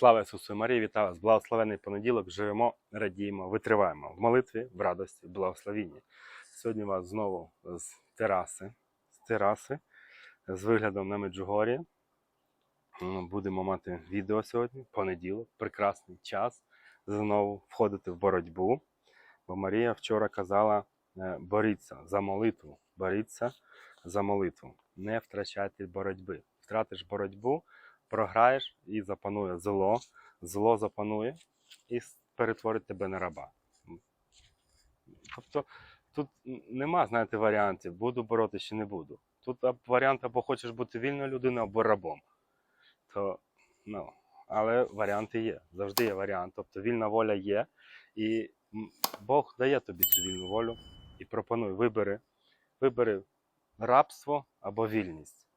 Слава Ісусу Марії, вітаю вас! Благословений понеділок. Живемо, радіємо, витриваємо в молитві, в радості, в благословінні. Сьогодні вас знову з тераси, з тераси, з виглядом на Меджугорі. Будемо мати відео сьогодні, понеділок, прекрасний час знову входити в боротьбу. Бо Марія вчора казала: е, боріться за молитву, боріться за молитву. Не втрачайте боротьби. Втратиш боротьбу, програєш і запанує зло, зло запанує і перетворить тебе на раба. Тобто тут нема, знаєте, варіантів, буду боротися чи не буду. Тут варіант або хочеш бути вільною людиною, або рабом. То, ну, але варіанти є. Завжди є варіант. Тобто вільна воля є, і Бог дає тобі цю вільну волю і пропонує, вибери, вибери рабство або вільність.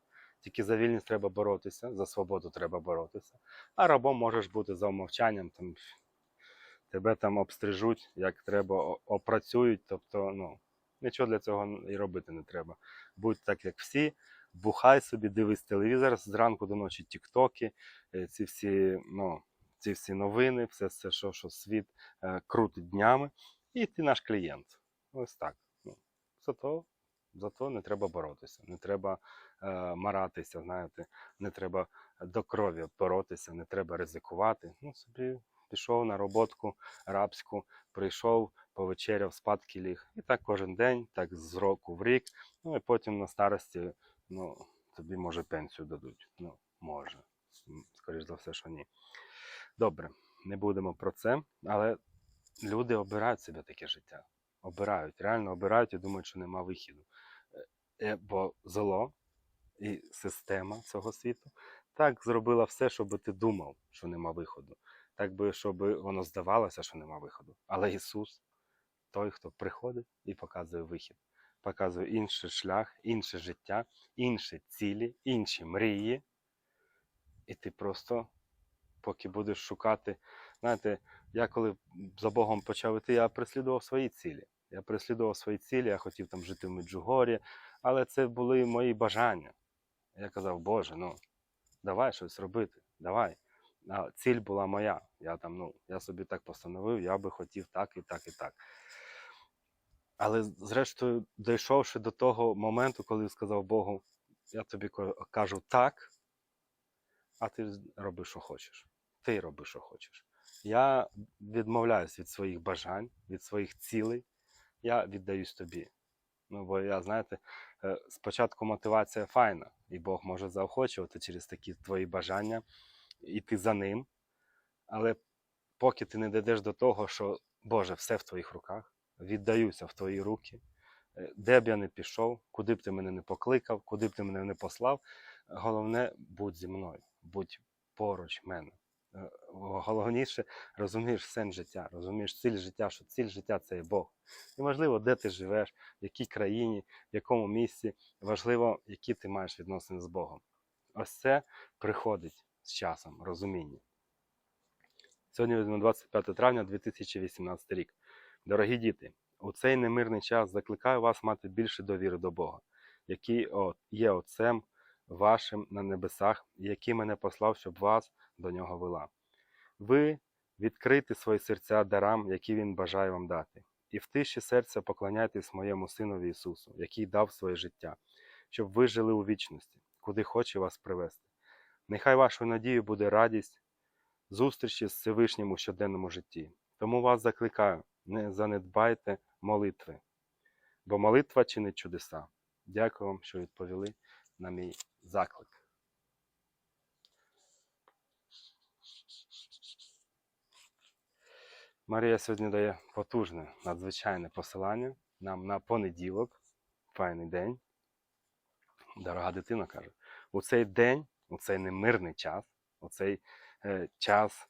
Тільки за вільність треба боротися, за свободу треба боротися. А рабом можеш бути за умовчанням, там, тебе там обстрижуть, як треба, опрацюють. Тобто, ну, нічого для цього і робити не треба. Будь так, як всі, бухай собі, дивись телевізор зранку до ночі, тіктоки, е, ці всі, ну, ці всі новини, все, все що, що світ е, крутить днями, і ти наш клієнт. Ось так. Ну, зато, зато не треба боротися, не треба маратися, знаєте, не треба до крові боротися, не треба ризикувати. Ну, собі пішов на роботку рабську, прийшов, повечеряв, спадки ліг. І так кожен день, так з року в рік. Ну і потім на старості, ну, тобі може пенсію дадуть. Ну, може. М, Скоріш за все, що ні. Добре, не будемо про це, але люди обирають собі таке життя. Обирають, реально обирають і думають, що нема вихіду. Е, е, Бо зло і система цього світу так зробила все, щоб ти думав, що нема виходу. Так би, щоб воно здавалося, що нема виходу. Але Ісус той, хто приходить і показує вихід, показує інший шлях, інше життя, інші цілі, інші мрії. І ти просто, поки будеш шукати. Знаєте, я коли за Богом почав іти, я переслідував свої цілі. Я переслідував свої цілі, я хотів там жити в Меджугорі, але це були мої бажання. Я казав, Боже, ну давай щось робити, давай. А ціль була моя. Я там, ну, я собі так постановив, я би хотів так і так і так. Але зрештою, дійшовши до того моменту, коли сказав Богу, я тобі кажу так, а ти роби, що хочеш. Ти роби, що хочеш. Я відмовляюсь від своїх бажань, від своїх цілей. Я віддаюсь тобі. Ну, бо я, знаєте, спочатку мотивація файна, і Бог може заохочувати через такі твої бажання, іти за ним. Але поки ти не дійдеш до того, що Боже, все в твоїх руках, віддаюся в твої руки, е, де б я не пішов, куди б ти мене не покликав, куди б ти мене не послав, головне, будь зі мною, будь поруч мене. Е, Головніше, розумієш сенс життя, розумієш ціль життя, що ціль життя це є Бог. І важливо, де ти живеш, в якій країні, в якому місці, важливо, які ти маєш відносини з Богом. Ось це приходить з часом, розуміння. Сьогодні візьмемо 25 травня 2018 рік. Дорогі діти, у цей немирний час закликаю вас мати більше довіри до Бога, який є Отцем вашим на небесах, який мене послав, щоб вас до нього вела. Ви відкрийте свої серця дарам, які Він бажає вам дати, і в тиші серця поклоняйтесь моєму Синові Ісусу, який дав своє життя, щоб ви жили у вічності, куди хоче вас привести. Нехай вашою надією буде радість, зустрічі з Всевишнім у щоденному житті. Тому вас закликаю, не занедбайте молитви, бо молитва чинить чудеса. Дякую вам, що відповіли на мій заклик. Марія сьогодні дає потужне, надзвичайне посилання нам на понеділок, файний день. Дорога дитина каже, у цей день, у цей немирний час, у цей е, час,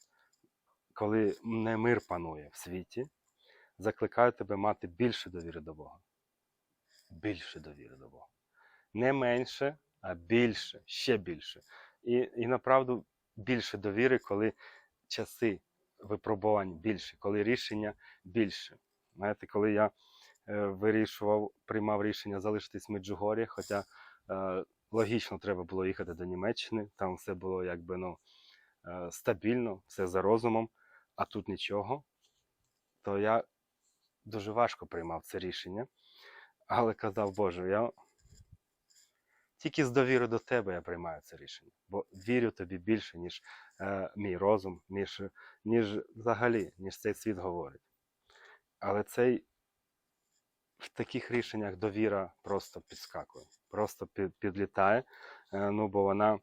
коли не мир панує в світі, закликаю тебе мати більше довіри до Бога. Більше довіри до Бога. Не менше, а більше, ще більше. І, і направду більше довіри, коли часи випробувань більше, коли рішення більше. Знаєте, коли я е, вирішував, приймав рішення залишитись в Меджугорі, хоча е, логічно треба було їхати до Німеччини, там все було якби ну, е, стабільно, все за розумом, а тут нічого, то я дуже важко приймав це рішення. Але казав, Боже, я тільки з довіри до тебе я приймаю це рішення, бо вірю тобі більше, ніж е, мій розум, ніж, ніж взагалі, ніж цей світ говорить. Але цей в таких рішеннях довіра просто підскакує, просто під, підлітає, е, ну бо вона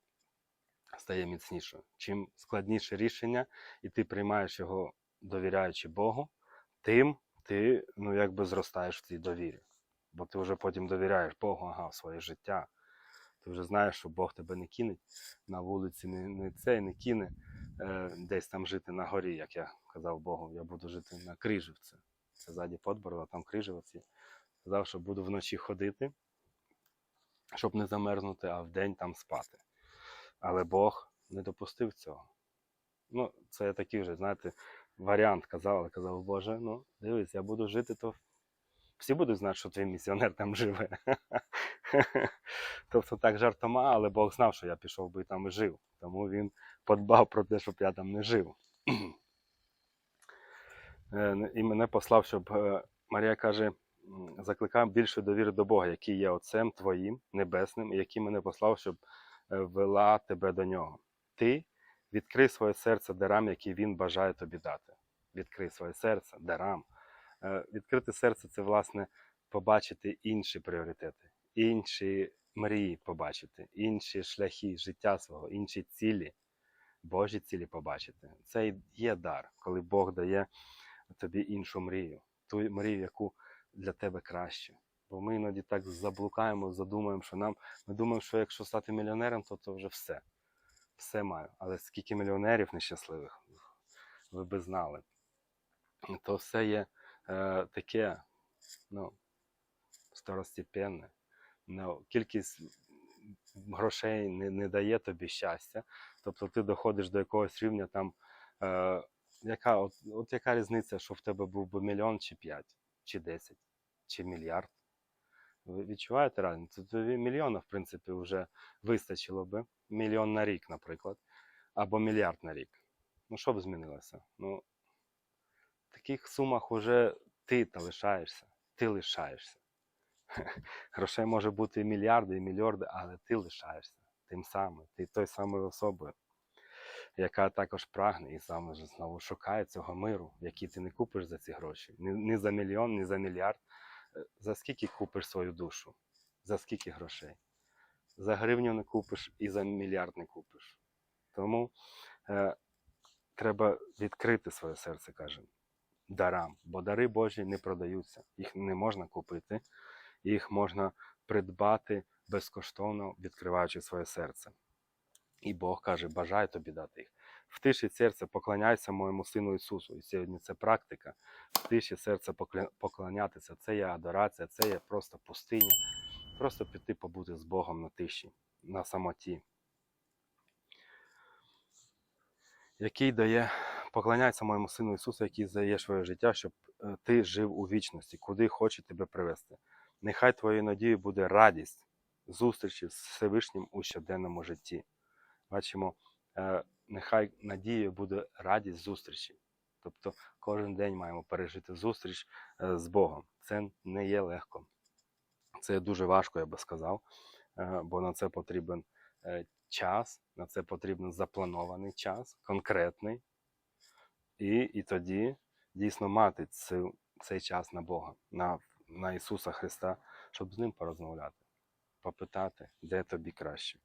стає міцнішою. Чим складніше рішення, і ти приймаєш його довіряючи Богу, тим ти ну, якби зростаєш в цій довірі. Бо ти вже потім довіряєш Богу ага, в своє життя. Ти вже знаєш, що Бог тебе не кине на вулиці, не, не цей, не кине е, десь там жити на горі, як я казав Богу, я буду жити на Крижівці. Це ззаді Подборова, там Крижівці. Казав, що буду вночі ходити, щоб не замерзнути, а вдень там спати. Але Бог не допустив цього. Ну, це такий вже, знаєте, варіант казав, але казав, Боже, ну дивись, я буду жити, то всі будуть знати, що твій місіонер там живе. тобто так жартома, але Бог знав, що я пішов би там жив. Тому він подбав про те, щоб я там не жив. Е, і мене послав, щоб е, Марія каже, м, закликаю більше довіри до Бога, який є Отцем Твоїм Небесним, і який мене послав, щоб е, вела тебе до нього. Ти відкрий своє серце дарам, які він бажає тобі дати. Відкрий своє серце дарам. Е, Відкрити серце це, власне, побачити інші пріоритети, інші мрії побачити, інші шляхи життя свого, інші цілі, Божі цілі побачити. Це є дар, коли Бог дає тобі іншу мрію, ту мрію, яку для тебе краще. Бо ми іноді так заблукаємо, задумуємо, що нам ми думаємо, що якщо стати мільйонером, то це вже все. Все маю. Але скільки мільйонерів нещасливих, ви би знали. То все є е, таке, ну, второстепенне. Ну, кількість грошей не, не дає тобі щастя. Тобто ти доходиш до якогось рівня там. Е, яка, от, от яка різниця, що в тебе був би мільйон чи п'ять, чи десять, чи мільярд? Ви відчуваєте разницю? Тобі мільйона, в принципі, вже вистачило би. Мільйон на рік, наприклад, або мільярд на рік. Ну, що б змінилося? Ну, таких сумах вже ти лишаєшся. Ти лишаєшся. Грошей може бути і мільярди, і мільярди, але ти лишаєшся тим самим, ти той самою особою, яка також прагне і саме ж знову шукає цього миру, який ти не купиш за ці гроші. Ні, за мільйон, ні за мільярд. Е, За скільки купиш свою душу? За скільки грошей? За гривню не купиш і за мільярд не купиш. Тому е, треба відкрити своє серце, каже, дарам. Бо дари Божі не продаються, їх не можна купити, їх можна придбати безкоштовно, відкриваючи своє серце. І Бог каже, бажаю тобі дати їх. В тиші серця поклоняйся моєму сину Ісусу. І сьогодні це практика. В тиші серця поклонятися. Це є адорація, це є просто пустиня. Просто піти побути з Богом на тиші, на самоті. Який дає, поклоняйся моєму сину Ісусу, який дає своє життя, щоб е, ти жив у вічності, куди хоче тебе привести. Нехай твоєю надією буде радість зустрічі з Всевишнім у щоденному житті. Бачимо, е, нехай надією буде радість зустрічі. Тобто кожен день маємо пережити зустріч е, з Богом. Це не є легко. Це дуже важко, я би сказав, бо на це потрібен час, на це потрібен запланований час, конкретний. І, і тоді дійсно мати цю, цей час на Бога, на, на Ісуса Христа, щоб з ним порозмовляти, попитати, де тобі краще.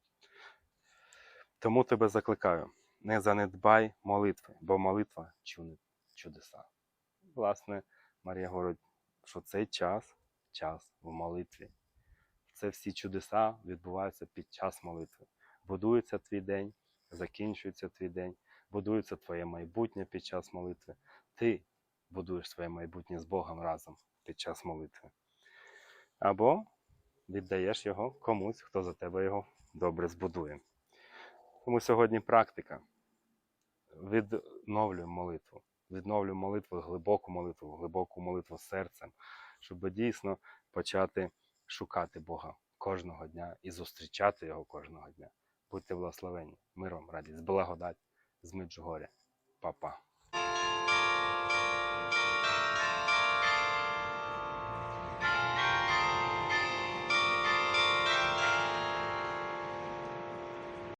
Тому тебе закликаю, не занедбай молитви, бо молитва чинить чудеса. Власне, Марія говорить, що цей час час в молитві. Це всі чудеса відбуваються під час молитви. Будується твій день, закінчується твій день, будується твоє майбутнє під час молитви. Ти будуєш своє майбутнє з Богом разом під час молитви. Або віддаєш його комусь, хто за тебе його добре збудує. Тому сьогодні практика. Відновлюємо молитву. Відновлюємо молитву, глибоку молитву, глибоку молитву серцем, щоб дійсно почати шукати Бога кожного дня і зустрічати Його кожного дня. Будьте благословені, миром, радість, благодать з горя. Па-па.